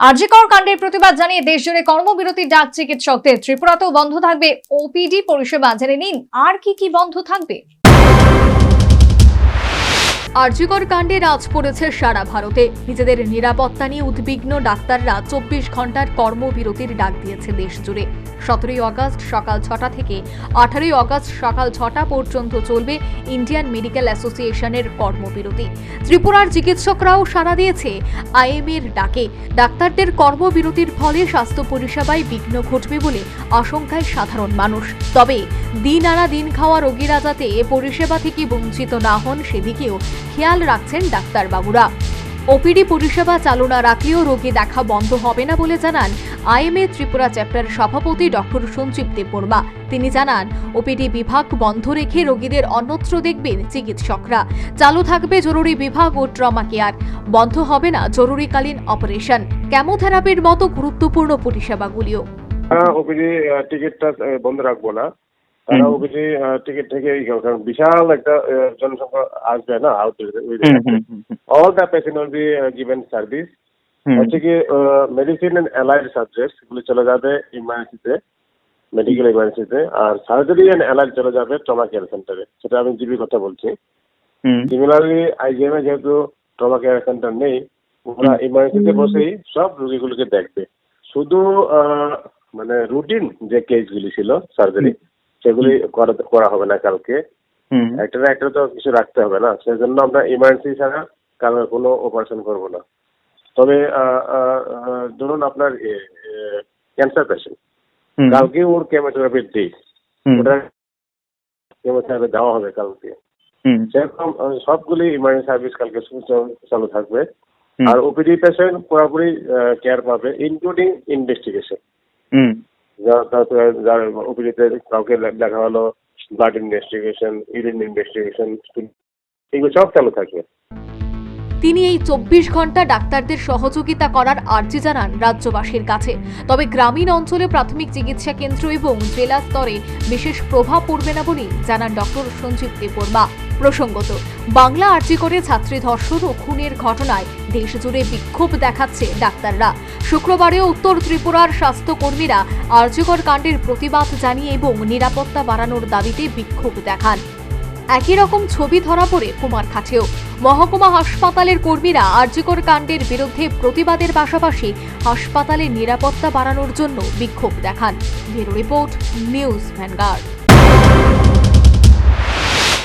আরজিকর কাণ্ডের প্রতিবাদ জানিয়ে দেশজুড়ে কর্মবিরতির ডাক চিকিৎসকদের। ত্রিপুরাতেও বন্ধ থাকবে ওপিডি পরিষেবা। জেনে নিন আর কি কি বন্ধ থাকবে। আরজিকর কাণ্ডে রাজ পড়েছে সারা ভারতে। নিজেদের নিরাপত্তা নিয়ে উদ্বিগ্ন ডাক্তাররা চব্বিশ ঘণ্টার কর্মবিরতির ডাক দিয়েছে দেশ জুড়ে। সতেরোই আগস্ট সকাল ছটা থেকে আঠারোই আগস্ট সকাল ছটা পর্যন্ত চলবে ইন্ডিয়ান মেডিকেল অ্যাসোসিয়েশনের কর্মবিরতি। ত্রিপুরার চিকিৎসকরাও সাড়া দিয়েছে আইএমএর ডাকে। ডাক্তারদের কর্মবিরতির ফলে স্বাস্থ্য পরিষেবায় বিঘ্ন ঘটবে বলে আশঙ্কায় সাধারণ মানুষ। তবে দিন আনা দিন খাওয়া রোগীরা যাতে পরিষেবা থেকে বঞ্চিত না হন, সেদিকেও খেয়াল রাখছেন ডাক্তারবাবুরা। ওপিডি পরিষেবা চালু না রাখলেও রোগী দেখা বন্ধ হবে না বলে জানান আইএমএ ত্রিপুরা চ্যাপ্টার সভাপতি ডক্টর সঞ্জীব দেববর্মা। তিনি জানান, ওপিডি বিভাগ বন্ধ রেখে রোগীদের অন্যত্র দেখবেন চিকিৎসকরা। চালু থাকবে জরুরি বিভাগ ও ট্রমা কেয়ার। বন্ধ হবে না জরুরিকালীন অপারেশন। কেমোথেরাপির মতো গুরুত্বপূর্ণ পরিষেবাগুলিও। ওপিডি টিকিটটা বন্ধ রাখব না। তারা। ওপিডি টিকিট থেকে কারণ বিশাল একটা জনসংখ্যা আসবে না out all the patient will be given service হচ্ছে কি মেডিসিন এন্ড অ্যালাইড সাবজেক্টগুলো চলে যাবে ইমার্জেন্সিতে মেডিকেল ইমার্জেন্সিতে আর সার্জারি এন্ড অ্যালাইড চলে যাবে ট্রমা কেয়ার সেন্টারে সেটা আমি জিবি কথা বলছি। সিমিলারলি আইজিএমে যেহেতু ট্রমা কেয়ার সেন্টার নেই ওরা ইমার্জেন্সিতে বসেই সব রোগীগুলোকে দেখবে। শুধু মানে রুটিন যে কেসগুলি ছিল সার্জারি সেগুলি করা হবে না কালকে। একটা না একটা তো কিছু রাখতে হবে না। সেজন্য আমরা ইমার্জেন্সি ছাড়া কারও কোনো অপারেশন করব না। তবে ধরুন আপনার ক্যান্সার পেশেন্ট কালকে ওর কেমোথেরাপির ডে ওটা কেমোথেরাপি দেওয়া হবে কালকে। সেরকম সবগুলি ইমার্জেন্সি সার্ভিস কালকে চালু থাকবে। আর ওপিডি পেশেন্ট পুরোপুরি কেয়ার পাবে ইনক্লুডিং ইনভেস্টিগেশন হুম, যার ওপিডিতে কাউকে দেখা হলো ব্লাড ইনভেস্টিগেশন ইউরিন ইনভেস্টিগেশন এগুলো সব চালু থাকবে তিনি এই চব্বিশ ঘণ্টা ডাক্তারদের সহযোগিতা করার আর্জি জানান রাজ্যবাসীর কাছে। তবে গ্রামীণ অঞ্চলে প্রাথমিক চিকিৎসা কেন্দ্র এবং জেলা স্তরে বিশেষ প্রভাব পড়বে না বলেই জানান ডক্টর সঞ্জীব দেববর্মা। প্রসঙ্গত, বাংলা আর্জি করে ছাত্রী ধর্ষণ ও খুনের ঘটনায় দেশজুড়ে বিক্ষোভ দেখাচ্ছে ডাক্তাররা। শুক্রবারেও উত্তর ত্রিপুরার স্বাস্থ্যকর্মীরা আর্যকর কাণ্ডের প্রতিবাদ জানিয়ে এবং নিরাপত্তা বাড়ানোর দাবিতে বিক্ষোভ দেখান। একই রকম ছবি ধরা পড়ে কুমারঘাটেও মহকুমা হাসপাতালের কর্মীরা আর্যকর কাণ্ডের বিরুদ্ধে প্রতিবাদের পাশাপাশি হাসপাতালের নিরাপত্তা বাড়ানোর জন্য বিক্ষোভ দেখান। Report news Vanguard.